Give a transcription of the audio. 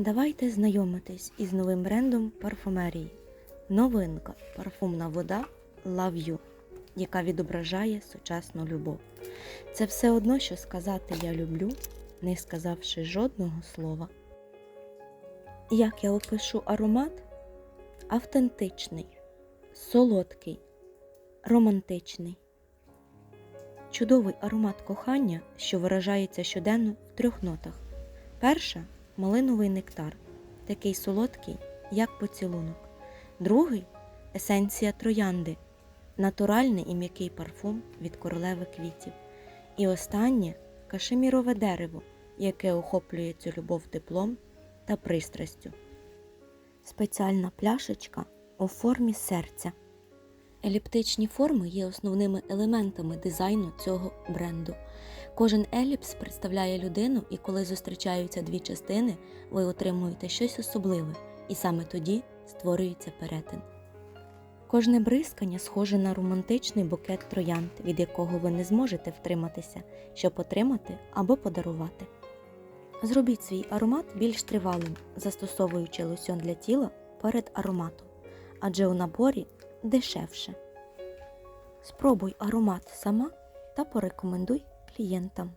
Давайте знайомитись із новим брендом парфумерії. Новинка парфумна вода Love You, яка відображає сучасну любов. Це все одно, що сказати Я люблю, не сказавши жодного слова. Як я опишу аромат? Автентичний, солодкий, романтичний. Чудовий аромат кохання, що виражається щоденно в трьох нотах. Перша малиновий нектар, такий солодкий, як поцілунок. Другий есенція троянди, натуральний і м'який парфум від королеви квітів. І останнє кашемірове дерево, яке охоплює цю любов теплом та пристрастю. Спеціальна пляшечка у формі серця. Еліптичні форми є основними елементами дизайну цього бренду. Кожен еліпс представляє людину, і коли зустрічаються дві частини, ви отримуєте щось особливе, і саме тоді створюється перетин. Кожне бризкання схоже на романтичний букет троянд, від якого ви не зможете втриматися, щоб отримати або подарувати. Зробіть свій аромат більш тривалим, застосовуючи лосьон для тіла перед ароматом, адже у наборі дешевше. Спробуй аромат сама та порекомендуй клієнтам.